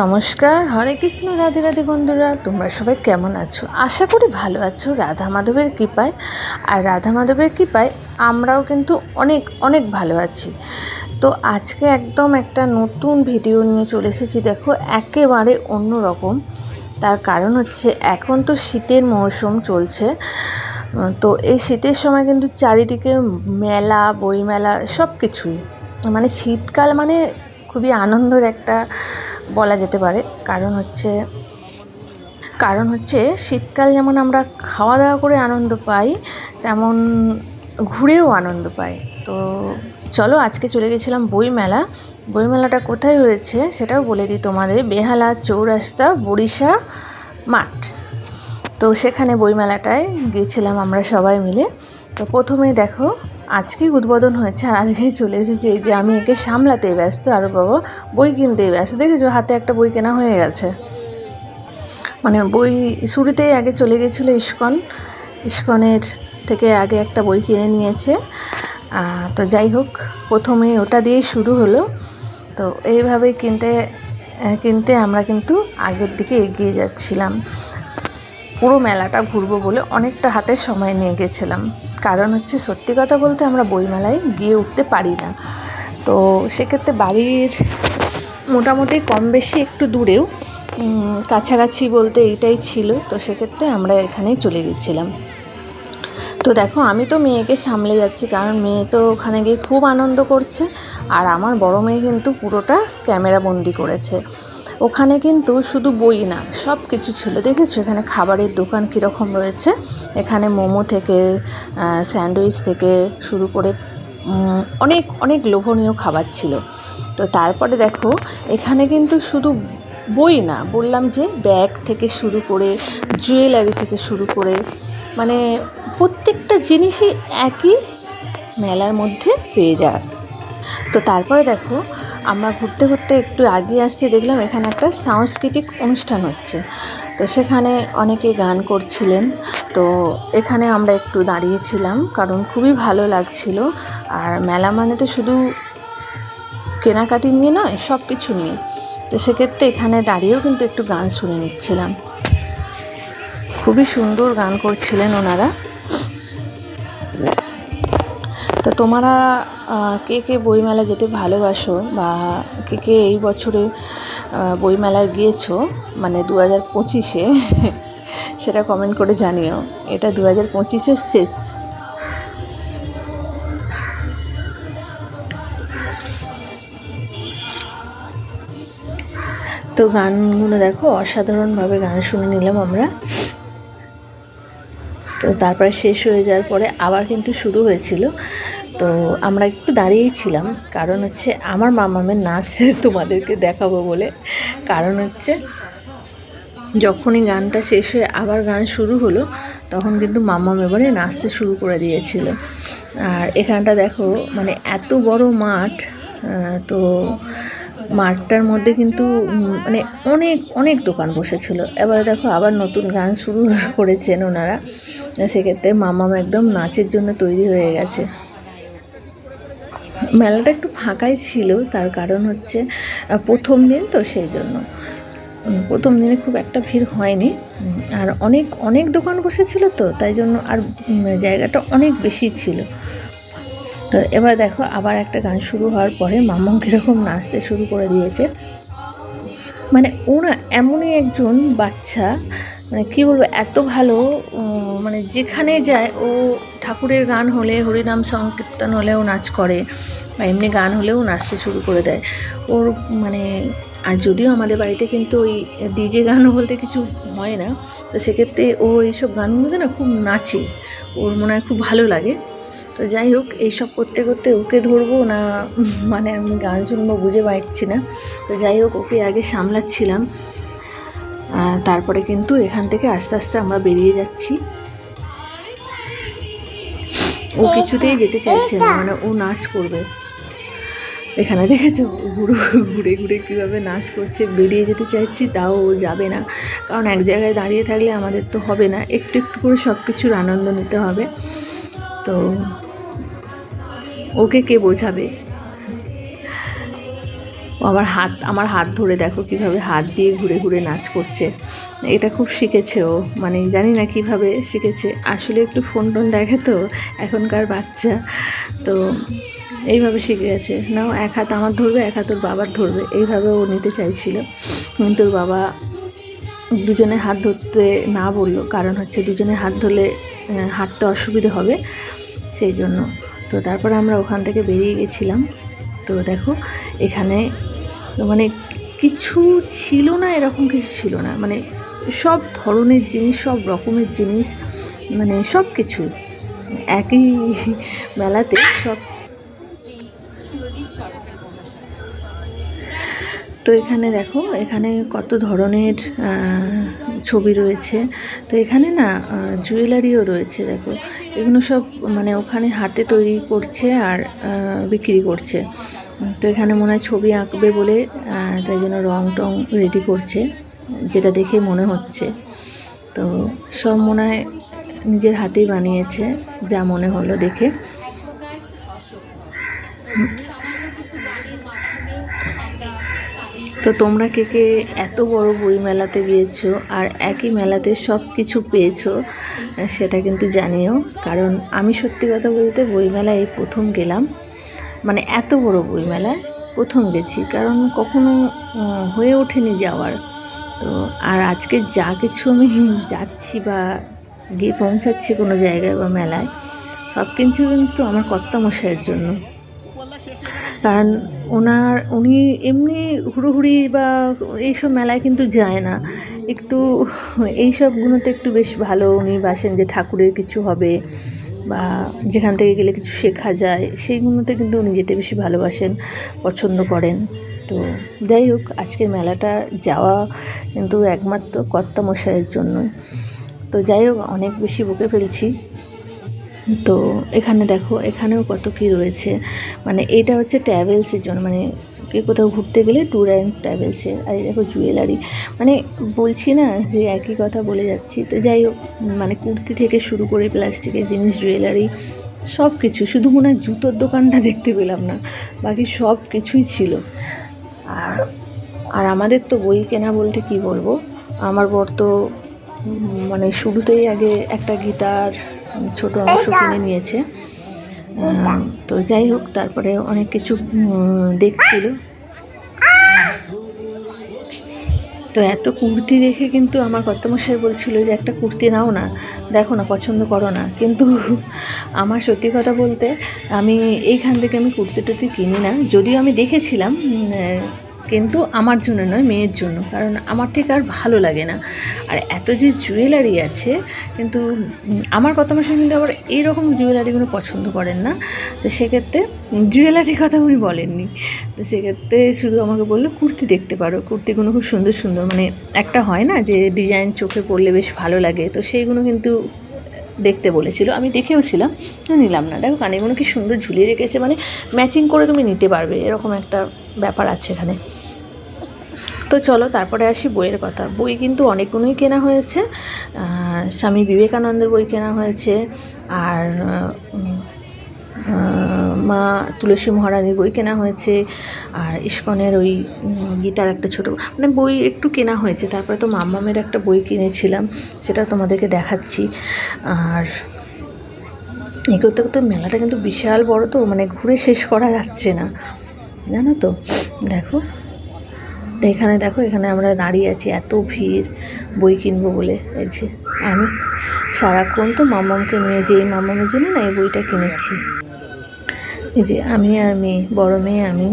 নমস্কার, হরে কৃষ্ণ, রাধে রাধে বন্ধুরা, তোমরা সবাই কেমন আছো? আশা করি ভালো আছো, রাধা মাধবের কৃপায়। আর রাধা মাধবের কৃপায় আমরাও কিন্তু অনেক অনেক ভালো আছি। তো আজকে একদম একটা নতুন ভিডিও নিয়ে চলে এসেছি, দেখো, একেবারে অন্য রকম তার কারণ হচ্ছে, এখন তো শীতের মৌসুম চলছে। তো এই শীতের সময় কিন্তু চারিদিকে মেলা, বইমেলা সব কিছুই মানে শীতকাল মানে খুবই আনন্দের একটা বলা যেতে পারে। কারণ হচ্ছে কারণ হচ্ছে শীতকাল যেমন আমরা খাওয়া দাওয়া করে আনন্দ পাই, তেমন ঘুরেও আনন্দ পাই। তো চলো আজকে চলে গেছিলাম বইমেলা। বইমেলাটা কোথায় হয়েছে সেটাও বলে দিই তোমাদের। বেহালা, চৌরাস্তা, বরিশা, মাঠ। তো সেখানে বইমেলাটায় গিয়েছিলাম আমরা সবাই মিলে। তো প্রথমে দেখো আজকেই উদ্বোধন হয়েছে আর আজকেই চলে এসেছি এই যে আমি একে সামলাতেই ব্যস্ত আর বাবা বই কিনতেই ব্যস্ত। দেখেছ, হাতে একটা বই কেনা হয়ে গেছে। মানে বই শুরুতেই আগে চলে গেছিল ইস্কন। ইস্কনের থেকে আগে একটা বই কিনে নিয়েছে। তো যাই হোক, প্রথমে ওটা দিয়েই শুরু হলো। তো এইভাবে কিনতে কিনতে আমরা কিন্তু আগের দিকে এগিয়ে যাচ্ছিলাম। পুরো মেলাটা ঘুরবো বলে অনেকটা হাতে সময় নিয়ে গেছিলাম। কারণ হচ্ছে সত্যি কথা বলতে আমরা বইমেলায় গিয়ে উঠতে পারি না। তো সেক্ষেত্রে বাড়ির মোটামুটি কম বেশি একটু দূরেও কাছাকাছি বলতে এইটাই ছিল। তো সেক্ষেত্রে আমরা এখানেই চলে গেছিলাম তো দেখো, আমি তো মেয়েকে সামলে যাচ্ছি, কারণ মেয়ে তো ওখানে গিয়ে খুব আনন্দ করছে। আর আমার বড় মেয়ে কিন্তু পুরোটা ক্যামেরা বন্দি করেছে। ওখানে কিন্তু শুধু বই না, সব কিছু ছিল। দেখেছ এখানে খাবারের দোকান কীরকম রয়েছে? এখানে মোমো থেকে স্যান্ডউইচ থেকে শুরু করে অনেক অনেক লোভনীয় খাবার ছিল। তো তারপরে দেখো, এখানে কিন্তু শুধু বই না, বললাম যে ব্যাগ থেকে শুরু করে, জুয়েলারি থেকে শুরু করে মানে প্রত্যেকটা জিনিসই একই মেলার মধ্যে পেয়ে যায় তো তারপরে দেখো আমরা ঘুরতে ঘুরতে একটু আগিয়ে আসতে দেখলাম এখানে একটা সাংস্কৃতিক অনুষ্ঠান হচ্ছে। তো সেখানে অনেকে গান করছিলেন। তো এখানে আমরা একটু দাঁড়িয়েছিলাম কারণ খুবই ভালো লাগছিল। আর মেলা মানে তো শুধু কেনাকাটি নিয়ে নয় সব কিছু নিয়ে। তো সেক্ষেত্রে এখানে দাঁড়িয়েও কিন্তু একটু গান শুনে নিচ্ছিলাম। খুবই সুন্দর গান করছিলেন ওনারা। তো তোমরা কে কে বইমেলা যেতে ভালোবাসো বা কে কে এই বছরে বইমেলায় গিয়েছো মানে দু হাজার পঁচিশে, সেটা কমেন্ট করে জানিও। এটা দু হাজার পঁচিশের শেষ। তো গানগুলো দেখো, অসাধারণভাবে গান শুনে নিলাম আমরা। তো তারপরে শেষ হয়ে যাওয়ার পরে আবার কিন্তু শুরু হয়েছিল। তো আমরা একটু দাঁড়িয়েই ছিলাম। কারণ হচ্ছে আমার মামামের নাচ তোমাদেরকে দেখাবো বলে। কারণ হচ্ছে যখনই গানটা শেষ হয়ে আবার গান শুরু হলো, তখন কিন্তু মাম্মাম এবারে নাচতে শুরু করে দিয়েছিল। আর এখানটা দেখো মানে এত বড় মাঠ তো মাঠটার মধ্যে কিন্তু মানে অনেক অনেক দোকান বসেছিল। এবারে দেখো আবার নতুন গান শুরু করেছেন ওনারা। সেক্ষেত্রে মামাম একদম নাচের জন্য তৈরি হয়ে গেছে। মেলাটা একটু ফাঁকাই ছিল, তার কারণ হচ্ছে প্রথম দিন তো সেই জন্য। প্রথম দিনে খুব একটা ভিড় হয়নি। আর অনেক অনেক দোকান বসেছিল তো, তাই জন্য আর জায়গাটা অনেক বেশি ছিল। তো এবার দেখো আবার একটা গান শুরু হওয়ার পরে মামন কীরকম নাচতে শুরু করে দিয়েছে। মানে ওরা এমনই একজন বাচ্চা মানে কী বলব, এত ভালো মানে যেখানে যায় ও ঠাকুরের গান হলে, হরিনাম সংকীর্তন হলেও নাচ করে, বা এমনি গান হলেও নাচতে শুরু করে দেয়। ওর মানে আর যদিও আমাদের বাড়িতে কিন্তু ওই ডিজে গানও বলতে কিছু হয় না, তো সেক্ষেত্রে ও এইসব গানগুলোতে না খুব নাচে, ওর মনে হয় খুব ভালো লাগে। তো যাই হোক, এইসব করতে করতে ওকে ধরবো না মানে আমি গান শুনব বুঝে পারছি না। তো যাই হোক, ওকে আগে সামলাচ্ছিলাম। তারপরে কিন্তু এখান থেকে আস্তে আস্তে আমরা বেরিয়ে যাচ্ছি। ও কিছুতেই যেতে চাইছে না মানে ও নাচ করবে। এখানে দেখেছ ঘুরে ঘুরে ঘুরে কীভাবে নাচ করছে, বেরিয়ে যেতে চাইছি, তাও ও যাবে না। কারণ এক জায়গায় দাঁড়িয়ে থাকলে আমাদের তো হবে না, একটু একটু করে সব কিছুর আনন্দ নিতে হবে। তো ওকে কে বোঝাবে? ও আবার হাত, আমার হাত ধরে দেখো কীভাবে হাত দিয়ে ঘুরে ঘুরে নাচ করছে। এটা খুব শিখেছে ও মানে জানি না কীভাবে শিখেছে। আসলে একটু ফোন টোন দেখে তো, এখনকার বাচ্চা। তো এইভাবে শিখে গেছে। নাও, এক হাত আমার ধরবে, এক হাত ওর বাবার ধরবে। এইভাবে ও নিতে চাইছিল। কিন্তু বাবা দুজনে হাত ধরতে না বলল। কারণ হচ্ছে দুজনে হাত ধরলে হাঁটতে অসুবিধে হবে। সেই জন্য তো তারপর আমরা ওখান থেকে বেরিয়ে গেছিলাম। তো দেখো, এখানে মানে কিছু ছিল না, এরকম কিছু ছিল না। মানে সব ধরনের জিনিস, সব রকমের জিনিস মানে সব কিছু একই মেলাতে সব তো এখানে দেখো, এখানে কত ধরনের ছবি রয়েছে। তো এখানে না জুয়েলারিও রয়েছে, দেখো। এগুলো সব মানে ওখানে হাতে তৈরি করছে আর বিক্রি করছে। তো এখানে মনে হয় ছবি আঁকবে বলে তাই জন্য রং টং রেডি করছে, যেটা দেখে মনে হচ্ছে। তো সব মনে হয় নিজের হাতেই বানিয়েছে, যা মনে হলো দেখে। তো তোমরা কে কে এত বড় বই মেলাতে গিয়েছো আর একই মেলাতে সব কিছু পেয়েছ, সেটা কিন্তু জানিও। কারণ আমি সত্যি কথা বলতে বইমেলায় এই প্রথম গেলাম। মানে এত বড় বইমেলায় প্রথম গেছি। কারণ কখনো হয়ে ওঠেনি যাওয়ার। তো আর আজকে যা কিছু আমি যাচ্ছি বা গিয়ে পৌঁছাচ্ছি কোনো জায়গায় বা মেলায় সব কিছু কিন্তু আমার কর্তামশাইয়ের জন্য। কারণ ওনার, উনি এমনি হুড়োহুড়ি বা এইসব মেলায় কিন্তু যায় না। একটু এইসবগুলোতে একটু বেশ ভালো উনি বাসেন যে ঠাকুরের কিছু হবে বা যেখান থেকে গেলে কিছু শেখা যায়, সেইগুলোতে কিন্তু উনি যেতে বেশি ভালোবাসেন, পছন্দ করেন। তো যাই হোক, আজকের মেলাটা যাওয়া কিন্তু একমাত্র কর্তামশাইয়ের জন্যই। তো যাই হোক, অনেক বেশি বকে ফেলছি। তো এখানে দেখো, এখানেও কত কি রয়েছে। মানে এটা হচ্ছে ট্রাভেলসের জন্য মানে কে কোথাও ঘুরতে গেলে ট্যুর অ্যান্ড ট্রাভেলসের আর দেখো জুয়েলারি মানে বলছি না যে একই কথা বলে যাচ্ছি। তো যাই হোক মানে কুর্তি থেকে শুরু করে প্লাস্টিকের জিনিস জুয়েলারি সব কিছু শুধু মনে হয় জুতোর দোকানটা দেখতে পেলাম না, বাকি সব কিছুই ছিল। আর আর আমাদের তো বই কেনা বলতে কি বলব? আমার বর তো মানে শুরুতেই আগে একটা গীতার ছোট অংশ কিনে নিয়েছে। তো যাই হোক তারপরে অনেক কিছু দেখছিল। তো এত কুর্তি দেখে কিন্তু আমার কর্তমশাই বলছিল যে একটা কুর্তি নাও না দেখো না পছন্দ করো না। কিন্তু আমার সত্যি কথা বলতে আমি এইখান থেকে আমি কুর্তি টুর্তি কিনি না। যদিও আমি দেখেছিলাম কিন্তু আমার জন্য নয়, মেয়ের জন্য। কারণ আমার ঠিক আর ভালো লাগে না। আর এত যে জুয়েলারি আছে, কিন্তু আমার কত মাসে কিন্তু আবার এইরকম জুয়েলারিগুলো পছন্দ করেন না। তো সেক্ষেত্রে জুয়েলারির কথা উনি বলেননি। তো সেক্ষেত্রে শুধু আমাকে বলল, কুর্তি দেখতে পারো। কুর্তিগুলো খুব সুন্দর সুন্দর। মানে একটা হয় না যে ডিজাইন চোখে পড়লে বেশ ভালো লাগে। তো সেইগুলো কিন্তু দেখতে বলেছিল। আমি দেখেও ছিলাম নিলাম না। দেখো কানেগুলো কি সুন্দর ঝুলিয়ে রেখেছে মানে ম্যাচিং করে তুমি নিতে পারবে, এরকম একটা ব্যাপার আছে এখানে। তো চলো তারপরে আসি বইয়ের কথা। বই কিন্তু অনেকগুলোই কেনা হয়েছে। স্বামী বিবেকানন্দের বই কেনা হয়েছে। আর মা তুলসী মহারানীর বই কেনা হয়েছে, আর ইস্কনের ওই গীতার একটা ছোটো মানে বই একটু কেনা হয়েছে, তারপরে তো মাম্মামের একটা বই কিনেছিলাম, সেটা তোমাদেরকে দেখাচ্ছি। আর এই করতে করতে মেলাটা কিন্তু বিশাল বড় তো মানে ঘুরে শেষ করা যাচ্ছে না, জানো তো? দেখো তো এখানে দেখো, এখানে আমরা দাঁড়িয়ে আছি, এত ভিড়, বই কিনবো বলে, এই যে। আমি সারাক্ষণ তো মামামকে নিয়ে যে এই মামামের জন্য না এই বইটা কিনেছি। যে আমি আর মেয়ে, বড় মেয়ে আমি,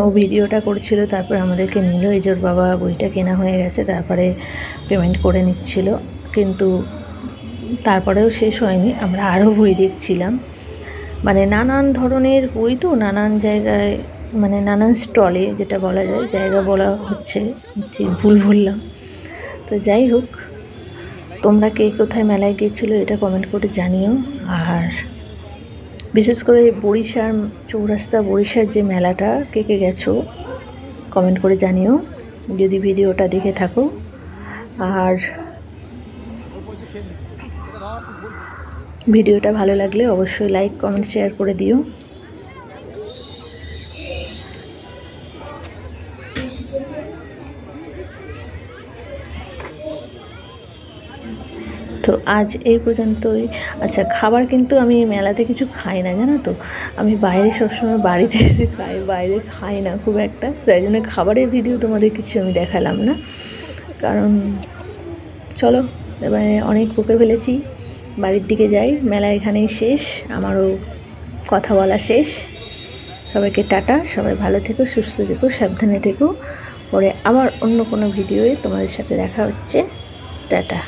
ও ভিডিওটা করছিল, তারপর আমাদেরকে নিল, এই ওর বাবা বইটা কেনা হয়ে গেছে, তারপরে পেমেন্ট করে নিচ্ছিল। কিন্তু তারপরেও শেষ হয়নি, আমরা আরও বই দেখছিলাম। মানে নানান ধরনের বই তো, নানান জায়গায় মানে নানান স্টলে যেটা বলা যায়, জায়গা বলা হচ্ছে, ঠিক ভুল বললাম। তো যাই হোক তোমরা কে কোথায় মেলায় গিয়েছিল এটা কমেন্ট করে জানিও। আর বিশেষ করে বরিশার চৌরাস্তা বরিশার যে মেলাটা, কে কে গেছো কমেন্ট করে জানিও। যদি ভিডিওটা দেখে থাকো। আর ভিডিওটা ভালো লাগলে অবশ্যই লাইক কমেন্ট শেয়ার করে দিও। তো আজ এই পর্যন্তই। আচ্ছা খাবার কিন্তু আমি মেলাতে কিছু খাই না, জানো তো? আমি বাইরে সবসময় বাড়িতে এসে খাই, বাইরে খাই না খুব একটা। তাই জন্য খাবারের ভিডিও তোমাদের কিছু আমি দেখালাম না। কারণ, চলো, এবারে অনেক বকে ফেলেছি। বাড়ির দিকে যাই, মেলা এখানেই শেষ, আমারও কথা বলা শেষ। সবাইকে টাটা, সবাই ভালো থেকো, সুস্থ থেকো, সাবধানে থেকো। পরে আবার অন্য কোনো ভিডিওয়ে তোমাদের সাথে দেখা হচ্ছে। টাটা।